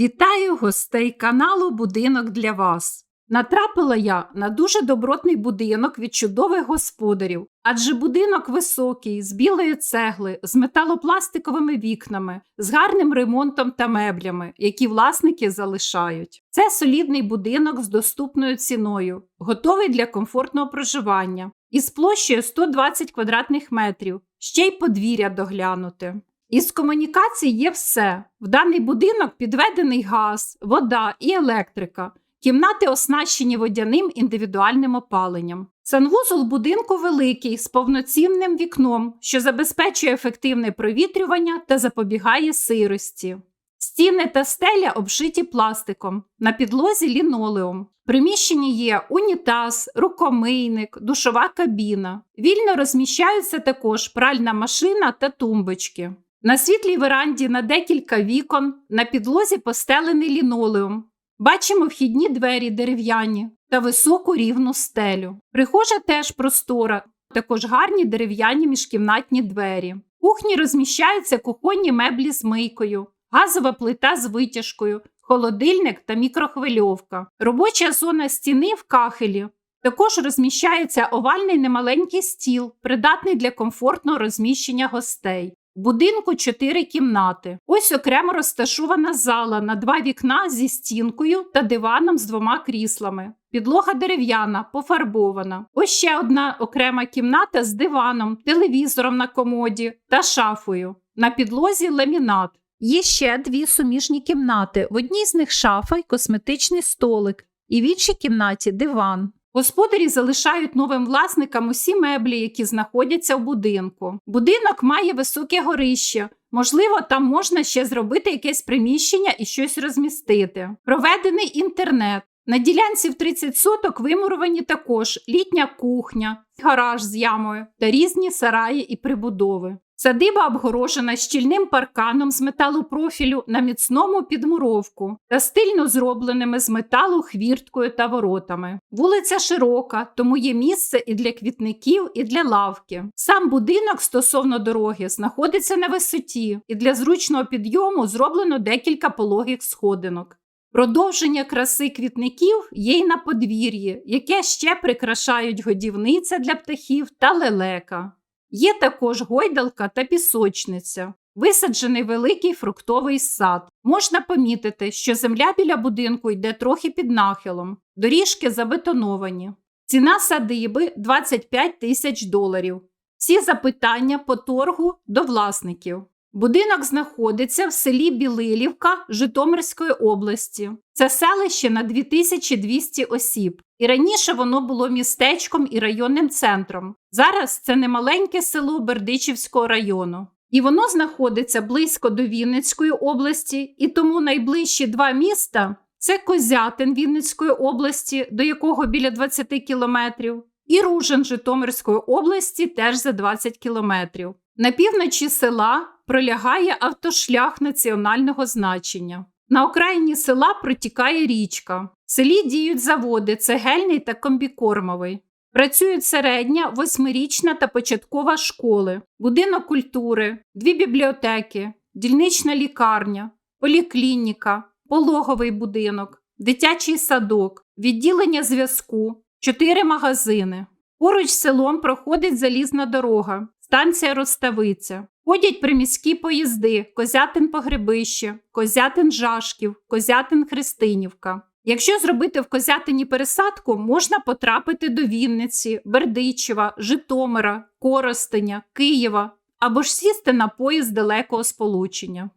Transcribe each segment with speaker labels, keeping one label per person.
Speaker 1: Вітаю гостей каналу Будинок для вас. Натрапила я на дуже добротний будинок від чудових господарів, адже будинок високий, з білої цегли, з металопластиковими вікнами, з гарним ремонтом та меблями, які власники залишають. Це солідний будинок з доступною ціною, готовий для комфортного проживання, із площею 120 квадратних метрів, ще й подвір'я доглянути. Із комунікацій є все. В даний будинок підведений газ, вода і електрика. Кімнати оснащені водяним індивідуальним опаленням. Санвузол будинку великий з повноцінним вікном, що забезпечує ефективне провітрювання та запобігає сирості. Стіни та стеля обшиті пластиком, на підлозі лінолеум. Приміщенні є унітаз, рукомийник, душова кабіна. Вільно розміщаються також пральна машина та тумбочки. На світлій веранді на декілька вікон, на підлозі постелений лінолеум. Бачимо вхідні двері дерев'яні та високу рівну стелю. Прихожа теж простора, також гарні дерев'яні міжкімнатні двері. В кухні розміщаються кухонні меблі з мийкою, газова плита з витяжкою, холодильник та мікрохвильовка. Робоча зона стіни в кахелі. Також розміщається овальний немаленький стіл, придатний для комфортного розміщення гостей. Будинку чотири кімнати. Ось окремо розташована зала на два вікна зі стінкою та диваном з двома кріслами. Підлога дерев'яна, пофарбована. Ось ще одна окрема кімната з диваном, телевізором на комоді та шафою. На підлозі ламінат. Є ще дві суміжні кімнати. В одній з них шафа й косметичний столик, і в іншій кімнаті диван. Господарі залишають новим власникам усі меблі, які знаходяться в будинку. Будинок має високе горище. Можливо, там можна ще зробити якесь приміщення і щось розмістити. Проведений інтернет. На ділянці в 30 соток вимуровані також літня кухня, гараж з ямою та різні сараї і прибудови. Садиба обгорожена щільним парканом з металопрофілю на міцному підмуровку та стильно зробленими з металу хвірткою та воротами. Вулиця широка, тому є місце і для квітників, і для лавки. Сам будинок стосовно дороги знаходиться на висоті, і для зручного підйому зроблено декілька пологих сходинок. Продовження краси квітників є й на подвір'ї, яке ще прикрашають годівниця для птахів та лелека. Є також гойдалка та пісочниця, висаджений великий фруктовий сад. Можна помітити, що земля біля будинку йде трохи під нахилом, доріжки забетоновані. Ціна садиби 25 тисяч доларів. Всі запитання по торгу до власників. Будинок знаходиться в селі Білилівка Житомирської області. Це селище на 2200 осіб. І раніше воно було містечком і районним центром. Зараз це немаленьке село Бердичівського району. І воно знаходиться близько до Вінницької області, і тому найближчі два міста це Козятин Вінницької області, до якого біля 20 кілометрів, і Ружин Житомирської області теж за 20 кілометрів. На півночі села пролягає автошлях національного значення. На окраїні села протікає річка. В селі діють заводи цегельний та комбікормовий. Працюють середня, восьмирічна та початкова школи, будинок культури, дві бібліотеки, дільнична лікарня, поліклініка, пологовий будинок, дитячий садок, відділення зв'язку, чотири магазини. Поруч селом проходить залізна дорога, станція Роставиця. Ходять приміські поїзди Козятин Погребище, Козятин Жашків, Козятин Христинівка. Якщо зробити в Козятині пересадку, можна потрапити до Вінниці, Бердичева, Житомира, Коростеня, Києва або ж сісти на поїзд далекого сполучення.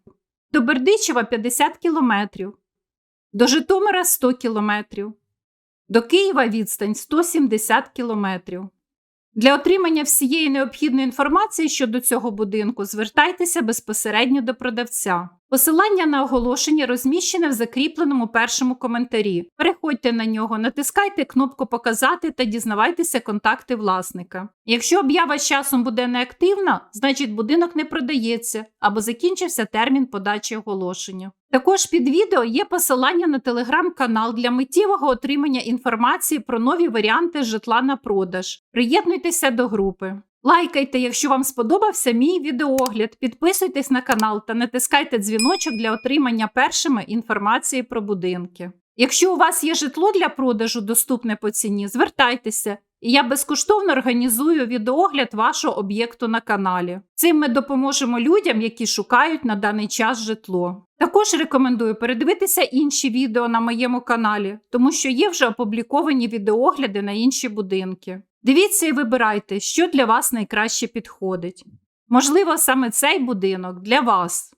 Speaker 1: До Бердичева 50 кілометрів, до Житомира 100 кілометрів, до Києва відстань 170 кілометрів. Для отримання всієї необхідної інформації щодо цього будинку звертайтеся безпосередньо до продавця. Посилання на оголошення розміщене в закріпленому першому коментарі. Переходьте на нього, натискайте кнопку Показати та дізнавайтеся контакти власника. Якщо об'ява з часом буде неактивна, значить будинок не продається або закінчився термін подачі оголошення. Також під відео є посилання на телеграм-канал для миттєвого отримання інформації про нові варіанти житла на продаж. Приєднуйтеся до групи. Лайкайте, якщо вам сподобався мій відеоогляд, підписуйтесь на канал та натискайте дзвіночок для отримання першими інформації про будинки. Якщо у вас є житло для продажу, доступне по ціні, звертайтеся, і я безкоштовно організую відеоогляд вашого об'єкту на каналі. Цим ми допоможемо людям, які шукають на даний час житло. Також рекомендую передивитися інші відео на моєму каналі, тому що є вже опубліковані відеоогляди на інші будинки. Дивіться і вибирайте, що для вас найкраще підходить. Можливо, саме цей будинок для вас.